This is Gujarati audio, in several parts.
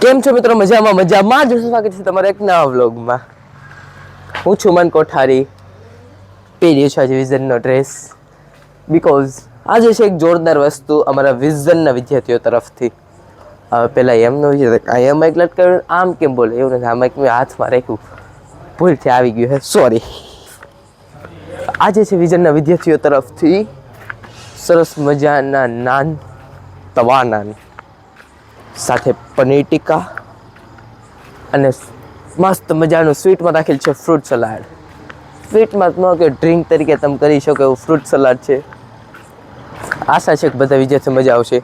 કેમ છો મિત્રો? મજામાં મજામાં જ? સ્વાગત છે તમારા એક નવા વ્લોગમાં? હું છું મન કોઠારી. પહેર્યો છે આજે વિઝનનો ડ્રેસ બિકોઝ આજે છે એક જોરદાર વસ્તુ અમારા વિઝનના વિદ્યાર્થીઓ તરફથી. હવે પહેલાં એમનો અહીંયા માઇક લટકાવ્યું આમ કેમ બોલે? એવું નથી. આ માઇક મેં હાથમાં રાખ્યું. ભૂલથી આવી ગયું હે. સોરી આજે છે વિઝનના વિદ્યાર્થીઓ તરફથી સરસ મજાના નાન તવા નાન સાથે પનીર ટીકા અને મસ્ત મજાનું સ્વીટમાં રાખેલ છે ફ્રૂટ સલાડ. સ્વીટમાં ન કે ડ્રિંક તરીકે તમે કરી શકો એવું ફ્રૂટ સલાડ છે. આશા છે કે બધા વિદ્યાર્થીઓ મજા આવશે.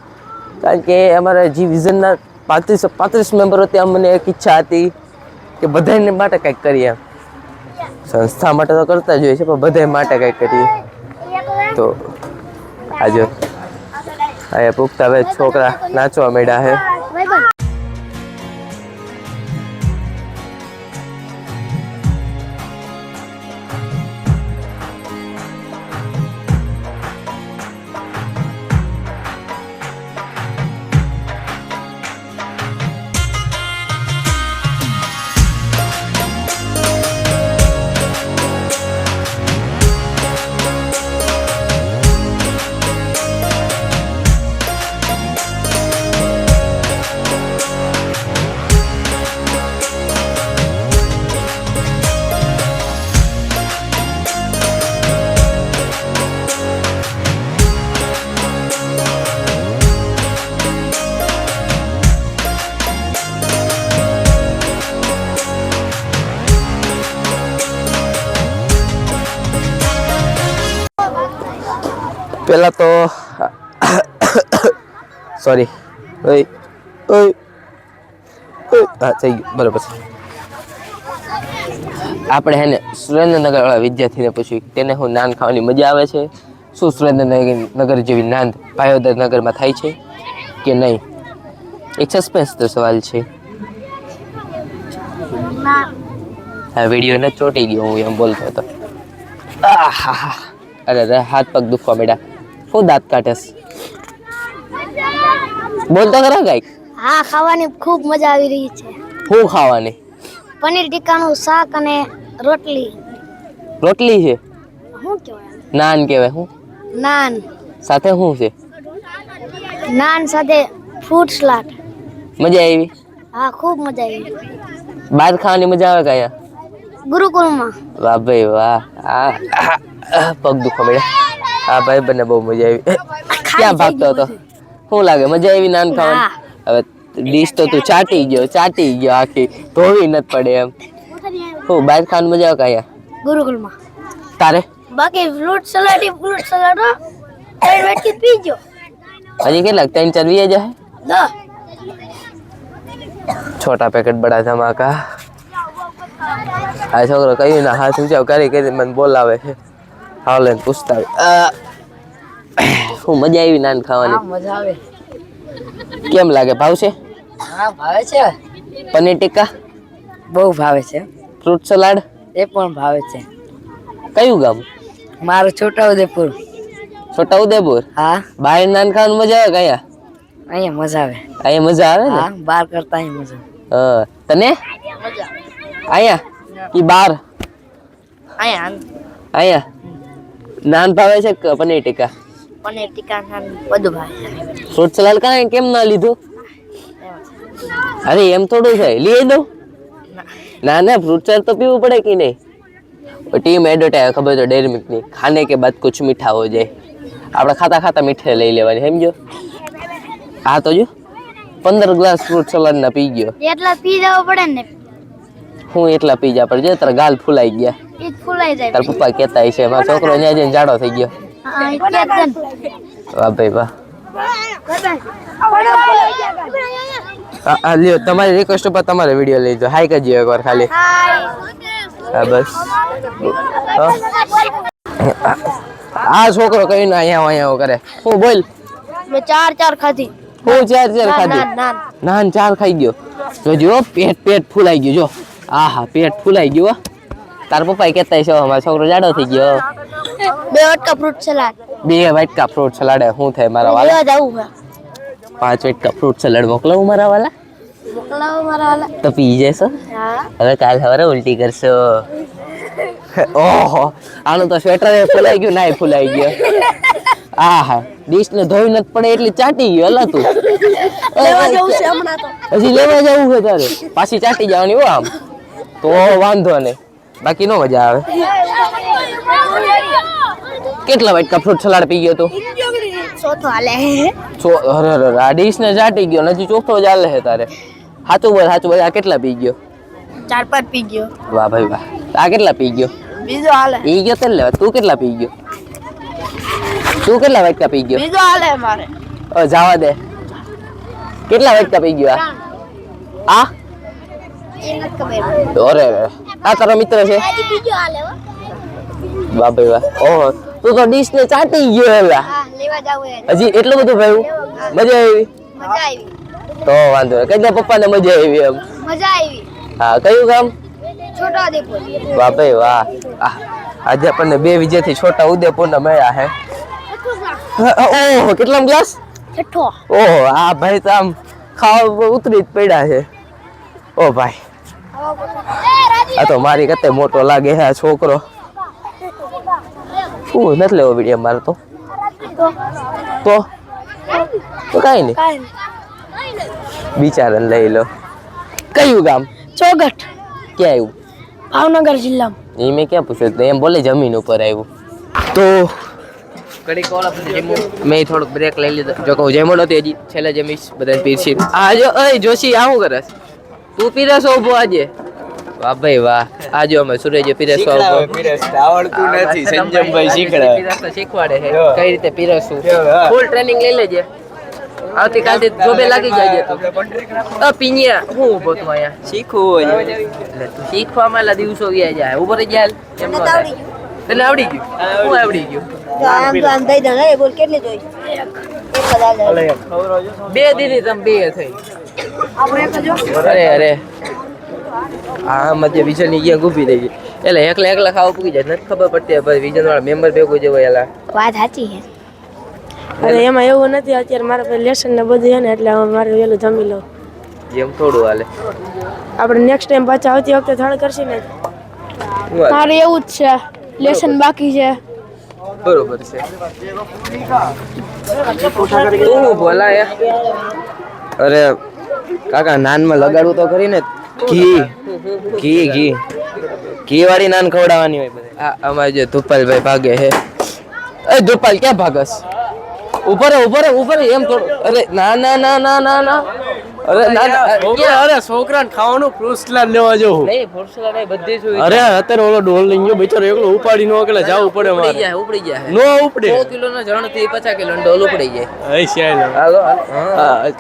કારણ કે અમારા જે વિઝનના પાંત્રીસ પાંત્રીસ મેમ્બરો ત્યાં મને એક ઈચ્છા હતી કે બધાને માટે કંઈક કરીએ. સંસ્થા માટે તો કરતા જ હોય છે, પણ બધા માટે કંઈક કરીએ. તો આજે અહીંયા પૂગતા હવે છોકરા નાચવા માંડ્યા છે. સોરી ઓય ઓય. હા થઈ ગયું. બરાબર છે. આપણે હે ને સુરેન્દ્રનગર વાળા વિદ્યાર્થીને પૂછ્યું તેને હું નાન ખાવાની મજા આવે છે? શું સુરેન્દ્રનગર નગર જેવી નાંદ ભાયોદર નગરમાં થાય છે કે નહીં? એક સસ્પેન્સ તો સવાલ છે. હા વીડિયો ને ચોટી ગયો હું એમ બોલતો હતો. અરે, હાથ પગ દુખવા માંડ્યા. હું દાંત કાઢેસ બોલતો ખરા કંઈક. હા ખાવાની ખૂબ મજા આવી રહી છે. હું ખાવાની? પનીર ટીકાનું શાક અને રોટલી. રોટલી છે? શું કહેવાય? નાન કહેવાય હું? નાન. સાથે શું છે? નાન સાથે ફ્રૂટ સલાડ. મજા આવી? હા ખૂબ મજા આવી. બહાર ખાવાની મજા આવે કયા ગુરુકુળમાં. વાહ ભાઈ વાહ. પગ દુખો માંડ્યા. આ ભાઈ બંને બહુ મજા આવી. ક્યાં ભાગતો હતો? શું લાગે? મજા આવી નાન ખાવાની? હવે ડીશ તો તું ચાટી ગયો ચાટી ગયો આખી. ધોવી નથી પડે એમ. હું બહાર ખાવાની મજા આવે કાયા ગુરુકુળમાં તારે? બાકી ફ્રૂટ સલાડ ફ્રૂટ સલાડ ત્રણ વાટકી પીજો હજી કેટલાક ત્રણ ચાર વીએ જાય છોટા પેકેટ બડા ધમાકા. આ છોકરો કયું ના હાથ ઊંચા કરી કરી મને બોલાવે છે. હાવ પુસ્તક પૂછતા શું મજા આવી નાન ખાવાની? મજા આવે. કેમ લાગે? ભાવ છે? હા ભાવે છે. પનીર ટીકા બહુ ભાવે છે. Fruit salad? એ પણ ભાવે છે. કયું ગામ? મારું છોટાઉદેપુર છોટા ઉદેપુર? હા. બહાર નાન ખાવાની મજા આવે કયા અહીંયા? મજા આવે. અહીંયા મજા આવે ને? બાર કરતા અહીંયા મજા હા તને? મજા અહીંયા? ઈ બાર અહીંયા અહીંયા? નાન ભાવે છે કે પનીર ટીકા? પનીર ટીકા નાન બધું ભાવે ફ્રૂટ સલાડ કાંઈ? કેમ ના લીધું? અરે એમ થોડું છે. લઈ દો ના. ના ફ્રૂટ સલાડ તો પીવું પડે કે નહીં? ટીમ એડવર્ટાઈઝ ખબર તો ડેરી મિલ્કની. ખાને કે બાદ કુછ મીઠા હો જાય. આપણે ખાતા ખાતા મીઠે લઈ લેવાની સમજો? હા તો જો. પંદર ગ્લાસ ફ્રૂટ સલાડ ના પી ગયો. એટલા પી જવો પડે ને. હું એટલા પી જા પડે જો તારા ગાલ ફૂલાઈ ગયા. એ જ ફૂલાઈ જાય. તારા પપ્પા કહેતા હશે મારો છોકરો ત્યાં જઈને જાડો થઈ ગયો. હા એટલે જ ને. વાહ ભાઈ વાહ. આ આ લ્યો તમારી રિક્વેસ્ટ ઉપર તમારે વીડિયો લઈ દો હાઈ કરજો એકવાર ખાલી. હા બસ. હા. આ છોકરો કઈ ના અહીંયા અહીંયા કરે. હું બોલ. મેં ચાર ચાર ખાધી. હું ચાર ચાર નાન ખાધી. નાન નાન નાન ચાર ખાઈ ગયો. જો જો પેટ પેટ ફૂલાઈ ગયું જો. આ હા પેટ ફૂલાઈ ગયું હો. તાર પપ્પા કહેતા છે મારો છોકરો જાડો થઈ ગયો. બે વટકા ફ્રૂટ સલાડ બે વાટકા ફ્રૂટ સલાડ શું થાય મારા વાલા? જવું પાંચ વાટકા ફ્રૂટ સલાડ મોકલાવું મારા વાલા? મોકલાવો મારા હાલે તો પી જશો? હવે કાલ સવારે ઉલટી કરશો. ઓહો આનું તો સ્વેટર ફૂલાઈ ગયું નાય ફૂલાઈ ગયો. આ હા ડીશ ને ધોઈ નથી પડે એટલે ચાટી ગયો અલા તો. હજી લેવા જવું છે તારે? પાછી ચાટી જવાની હો આમ. તો વાંધો નહીં. બાકી નો મજા આવે. કેટલા વાટકા ફ્રૂટ સલાડ પી ગયો તું? ચોથો હાલે છો અરે અરે અરે, આ ડીશ ને ચાટી ગયો ને હજી ચોથો જ હાલે છે તારે. સાચું બોલ સાચું બોલ આ કેટલા પી ગયો? ચાર પાંચ પી ગયો. વાહ ભાઈ વાહ. આ કેટલા પી ગયો? બીજો હાલે પી ગયો તે લેવા તું કેટલા પી ગયો? તું કેટલા વાટકા પી ગયો? બીજો હાલે મારે. ઓ જવા દે. કેટલા વાટકા પી ગયો આ? આ? એ નથી ખબર અરે આ તારો મિત્ર છે. હો. વાહ ભાઈ વાહ ઓહો તું તો ડીશ ને ચાટી ગયો એલા લેવા જવું હજી એટલું બધું ભાઈ મજા આવી? મજા આવી. તો વાંધો નહીં. કઈ પપ્પા પપ્પાને મજા આવી એમ? મજા આવી. હા કયું કામ છોટા દેપો વાહ. ભાઈ વાહ આજે આપણને બે વિજયથી છોટા ઉદેપુરના મળ્યા હે. ઓહો કેટલામ ગ્લાસ છઠ્ઠો. ઓહો આ ભાઈ તો આમ ખાવા ઉતરી જ પડ્યા છે. ઓ ભાઈ. આ તો મારી કતે મોટો લાગે હે આ છોકરો. શું નથી લેવો વીડિયો મારે તો. તો? તો કાંઈ નહીં. બિચારાને લઈ લો. કયું ગામ? ચોગઠ. ક્યાં આવ્યું ભાવનગર જિલ્લામાં. એ મેં ક્યાં પૂછ્યું? એમ બોલે જમીન ઉપર આવ્યું તો? મેં થોડુંક બ્રેક લઈ લીધો. જો કહું જમણ હતી હજી છેલ્લે જમીશ બધા પીરસી આ જો અય જોશી આવું કરે કરસ તું પીરસો ઊભો આજે? વાહ ભાઈ વાહ. આજો અમે સુરેજ પીરસો ઊભો આવડતું નથી સંજમભાઈ શીખડાવે. શીખવાડે છે. કઈ રીતે પીરસવું? ફૂલ ટ્રેનિંગ લઈ લેજે. આવતીકાલથી જોબે લાગી જાય તો. અ પિન્યા હું ઊભો તું અહીંયા. શીખવું હોય. એટલે તું શીખવામાં એટલા દિવસો વ્યા જાય. ઊભો રહી જાય એમ નો તને આવડી ગયું? હું આવડી ગયું. બે દીની તમે બે થઈ. અરે અરે. હા મધ્ય વિજનની ગયા ઊભી રહી. એટલે એકલા એકલા ખાવા પૂકી જાય નથી ખબર પડતી ભાઈ વિજન વાળા મેમ્બર ભેગું જેવો એલા. વાત સાચી છે. અરે એમાં એવું નથી અત્યારે મારા પાસે લેસન ને બધું છે ને એટલે મારે વેલું જમી લઉં. જેમ થોડું હાલે. આપણે નેક્સ્ટ ટાઈમ પાછા આવતી વખતે થર્ડ કરશે ને? મારે એવું જ છે. લેસન બાકી છે. બરોબર છે. તું યાર અરે કાકા નાનમાં લગાડવું તો ખરી ને. ઘી. ઘી ઘી. ઘી વાળી નાન ખવડાવવાની હોય બધે આ અમારે જે ધુપાલભાઈ ભાગે હે એ ધુપાલ ક્યાં ભાગસ? ઉપર ઉપર ઉપર એમ થોડું. અરે ના ના ના ના ના ના. અરે ના ના અરે છોકરાને ખાવાનું ફ્રૂટ લેવા જો નહીં ફોર્સલા નહીં બધી સુવિધા અરે અત્યારે ઓલો ડોલ લઈ ગયો બિચારો એકલો ઉપાડી નો એકલા જવું પડે ઉપડી મારે. જાય ઉપડી જાય. નો ઉપડે. સો કિલો નો જણથી પચાસ કિલો ડોલ ઉપડી જાય. હઈ શ્યાલ હાલો હા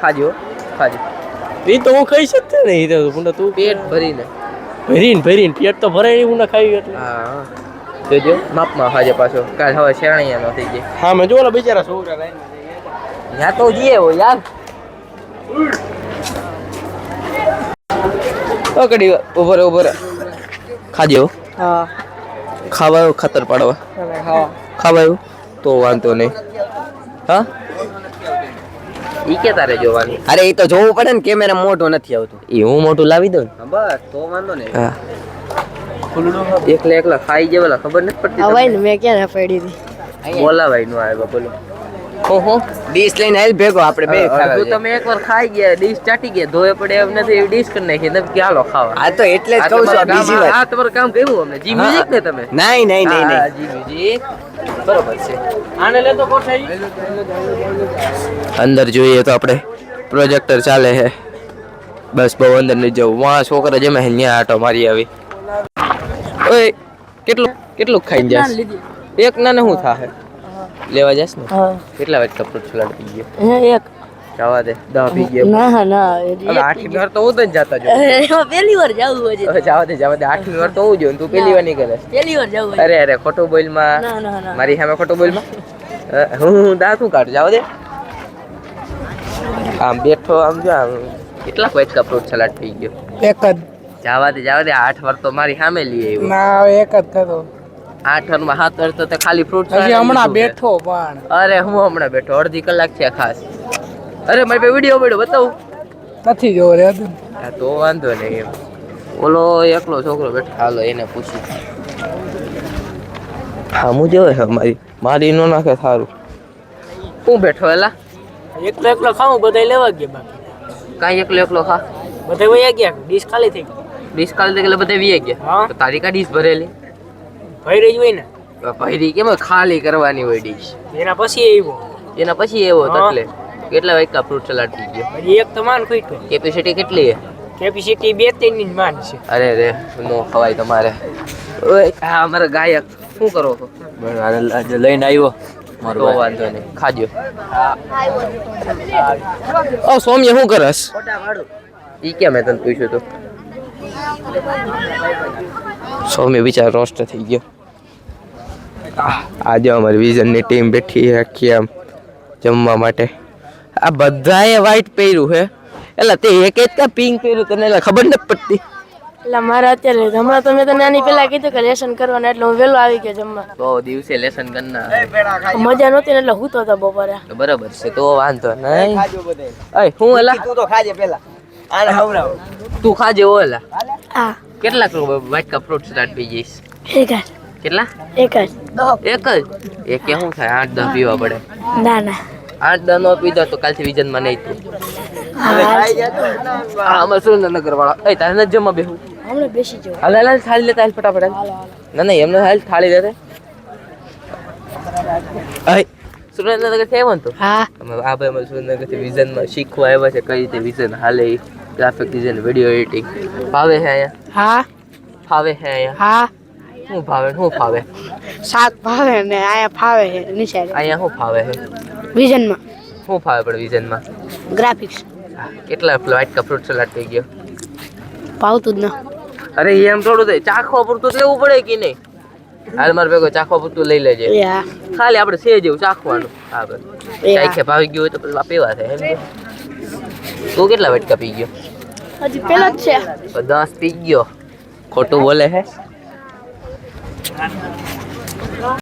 ખાજો. ખાજો. એ તો હું ખાઈ શકતે ને એ તો પુંડા તું પેટ ભરીને. ભરીને ભરીને પેટ તો ભરાય નહીં પુંડા ખાઈ એટલે. હા જોજો માપમાં ખાજે પાછો. કાલ હવે શેરણીયા નો થઈ જાય હા મેં જો ઓલા બિચારા છોકરા લાઈને. ત્યાં તો જઈએ હો યાર. પકડી ઊભો રે ઊભો રે ખાજે હો. હા. ખાવાયો ખાતર પાડવા. ખાવા ખાવા તો વાંધો નહીં. હા? ઈ કે તારે જોવાની અરે ઈ તો જોવું પડે ને કેમેરા મોટો નથી આવતું. ઈ હું મોટું લાવી દઉં બસ તો વાંધો ને હા એકલા એકલા ખાઈ જવેલા ખબર નથી પડતી હવે ને મેં ક્યાં પડી હતી? બોલાવાયનું આવ્યો બોલો. હો હો ડીશ લઈને આવેલ ભેગો આપણે બે ખાવા તમે એકવાર ખાઈ ગયા ડીશ ચાટી ગયા ધોય પડે એમ નથી એવી ડીશ કરી નાખી તમે ખાવા. આ તો એટલે જ આ કહું છું બીજી કામ- આ તમારું કામ કર્યું અમને. જી મ્યુઝિક ને તમે? નહીં નહીં નહીં નહીં. જી મ્યુઝિક. બરોબર છે. આને લે તો કોઠાઈ અંદર જોઈએ તો આપણે પ્રોજેક્ટર ચાલે છે બસ બહુ અંદર નહીં જવું વાં છોકરા જમે અહીંયા ત્યાં આટો મારી આવી. ઓય કેટલું કેટલું ખાઈ જાસ એક ના ને હું થાહે? લેવા જાસ ને? કેટલા વાટકા ફ્રૂટ સલાડ પી ગયો? એક. જવા દે. દહ પી ગયો. ના ના હવે આઠમી વાર તો હું જ જતા જો પહેલી વાર જવું હજી જવા દે જવા દે. આઠમી વાર તો હું જોઉં તું પેલી વાર નહીં પહેલી વાર જવું અરે અરે ખોટું બોલમાં ના ના ના. મારી સામે ખોટું બોલમાં હું હું કાઢ જાવ દે. આમ બેઠો આમ જો આમ કેટલા વાટકા ફ્રૂટ સલાડ થઈ ગયો? એક જ. જવા દે જવા દે. આઠ વાર તો મારી સામે લઈ આવ્યો. ના એક જ થતો. આઠ વારમાં સાત વાર તો તે ખાલી ફ્રૂટ હજી હમણાં બેઠો પણ. અરે હું હમણાં બેઠો. અડધી કલાક છે ખાસ. અરે મારી પાસે વીડિયો પડ્યો બતાવું. નથી જોવો રે હા તો વાંધો નહીં એમ. ઓલો એકલો છોકરો બેઠો. હાલો એને પૂછી. હા હું જોવે છે મારી? મારી નો નાખે સારું. હું બેઠો એલા એકલો એકલો ખાવું બધા લેવા ગયા બાકી. કાંઈ એકલો એકલો ખા? બધા વયા ગયા? ડીશ ખાલી થઈ ગઈ. ડીશ કાલે એટલે બધા વીએ ગયા. હા. તો તારી કા ડીશ ભરેલી? ભરી રહી હોય ને? ભરી કેમ? ખાલી કરવાની હોય ડીશ. એના પછી આવ્યો. એના પછી એવો. એટલે કેટલા વાગ્યા ફ્રૂટ સલાડ થઈ ગયો? એક તો માન ખૂટ્યો. કેપેસિટી કેટલી છે? કેપેસિટી બે ત્રણની જ માન છે. અરે રે નો ખવાય તમારે. ઓય આ અમારા ગાયક શું કરો છો? લઈને આવ્યો મારો વાંધો નહીં ખાજો. ઓ સૌમ્ય શું કરસ? ઈ ક્યાં મેં તને પૂછ્યું તો? સૌમ્ય બિચાર રોસ્ટ થઈ ગયો. આહ, આજે અમારી વિઝનની ટીમ બેઠી આખી આમ જમવા માટે. આ બધાએ વ્હાઈટ પહેર્યું છે. એટલે તે એક જ કા પિંક પહેર્યું તને એટલે ખબર નથી પડતી. એટલે મારે અત્યારે હમણાં તો મેં તને આની પહેલા કીધું કે લેસન કરવાનું એટલે હું વહેલો આવી ગયો જમવા. તો દિવસે લેસન કરના મજા નહોતી ને એટલે હું તો હતો બપોરે. તો બરાબર છે તો વાંધો નહીં. અય હું એલા? તું તો ખાજે પેલા. આને હવરાવ. તું ખાજે ઓ એલા. હા. કેટલાક વાટકા ફ્રૂટ સ્ટાર્ટ પી જઈશ એક જ. કેટલા? એક જ. એક જ? એક કે શું થાય આઠ દસ પીવા પડે. ના ના. આઠ દસ નો પીધો તો કાલથી વિજનમાં નહીં તું. અમારે સુરેન્દ્રનગર વાળા એ તારે નથી જમવા બેહું હાલ હાલ થાળી લેતા હાલ ફટાફટ હાલ. ના ના એમને હાલ થાળી લેતે સુરેન્દ્રનગરથી આવ્યો તું? હા. આ ભાઈ અમારે સુરેન્દ્રનગરથી વિઝનમાં શીખવા આવ્યા છે કઈ રીતે વિઝન હાલે ગ્રાફિક ડિઝાઇન વીડિયો એડિટિંગ ફાવે છે અહીંયા? હા. ફાવે છે અહીંયા? હા. શું ભાવે શું ફાવે શાક ભાવે ને અહીંયા ફાવે છે નિશાળે અહીંયા શું ફાવે છે વિઝનમાં શું ફાવે પડે વિઝનમાં ગ્રાફિક્સ કેટલા ફ્લાઇટ કા ફ્રૂટ સલાડ થઈ ગયો? ભાવતું જ ન. અરે એમ થોડું થાય. ચાખવા પૂરતું જ લેવું પડે કે નહીં? હાલ મારે ભેગો ચાખવા પૂરતું લઈ લેજે. એ હા ખાલી આપણે સે જેવું ચાખવાનું. હા બસ. એ હા. ચાખે ભાવી ગયું હોય તો પેલા પીવા થાય એમ કે. તું કેટલા વટકા પી ગયો? હજી પેલો જ છે. તો દસ પી ગયો. ખોટું બોલે હે.